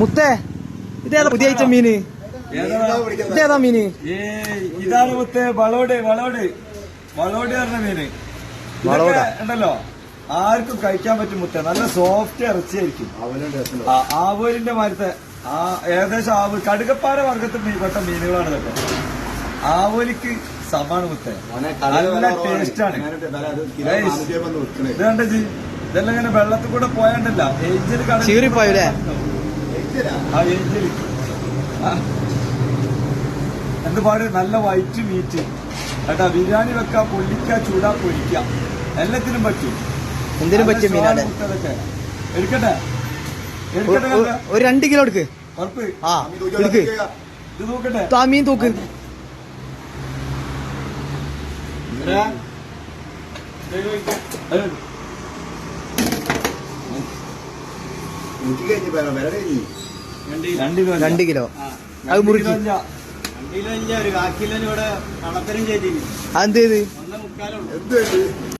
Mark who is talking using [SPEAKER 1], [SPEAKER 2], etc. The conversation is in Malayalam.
[SPEAKER 1] മുത്തേ ഇതേതാ പുതിയ ഐറ്റം മീന്? ഇതേതാ മീന്?
[SPEAKER 2] ഏയ് ഇതാണ് മുത്തേ വളോട് വളോട്. വളോട് പറഞ്ഞ മീന്.
[SPEAKER 1] വളോട.
[SPEAKER 2] ഉണ്ടല്ലോ. ആർക്കും കഴിക്കാൻ പറ്റും മുത്തേ. നല്ല സോഫ്റ്റ് ഇറച്ചിയായിരിക്കും. ആവോലിന്റെ മാരത്തെ ആ ഏകദേശം ആവ് കടുകപ്പാറ വർഗത്തിൽ മീൻ പെട്ട മീനുകളാണ് കേട്ടോ ആവോലിക്ക് സമാണ് മുത്തേ. നല്ല ടേസ്റ്റ് ആണ് ജി? ഇതെല്ലാം ഇങ്ങനെ വെള്ളത്തിൽ കൂടെ പോയാണ്ടല്ല. ഏഞ്ചൽ
[SPEAKER 1] ചീറിപ്പോയല്ലേ?
[SPEAKER 2] എന്ത് പാട്? നല്ല വൈറ്റ് മീറ്റ് കേട്ടാ ബിരിയാണി വെക്ക പൊള്ളിക്ക ചൂടാ പൊരിക്ക. എല്ലാത്തിനും പറ്റും.
[SPEAKER 1] എന്തിനും
[SPEAKER 2] പറ്റും
[SPEAKER 1] മീനാണ്.
[SPEAKER 2] എടുക്കട്ടെ? എടുക്കട്ടെ?
[SPEAKER 1] ഒരു രണ്ട് കിലോ എടുക്ക്.
[SPEAKER 2] ഉറപ്പ്.
[SPEAKER 1] ആ എടുക്ക്.
[SPEAKER 2] ഇത് നോക്കട്ടെ
[SPEAKER 1] ആ മീൻ തൂക്ക്.
[SPEAKER 2] അത് രണ്ട് കിലോ.
[SPEAKER 1] രണ്ട് കിലോ അത്
[SPEAKER 2] രണ്ട്
[SPEAKER 1] മുറുക്കി
[SPEAKER 2] കിലോ ഇല്ല.
[SPEAKER 3] രണ്ടിലോ ഇല്ല ഒരു കാക്കിലോ ഇവിടെ കളത്തരം ചെയ്തിന്.
[SPEAKER 1] അതെന്ത് ചെയ്ത്?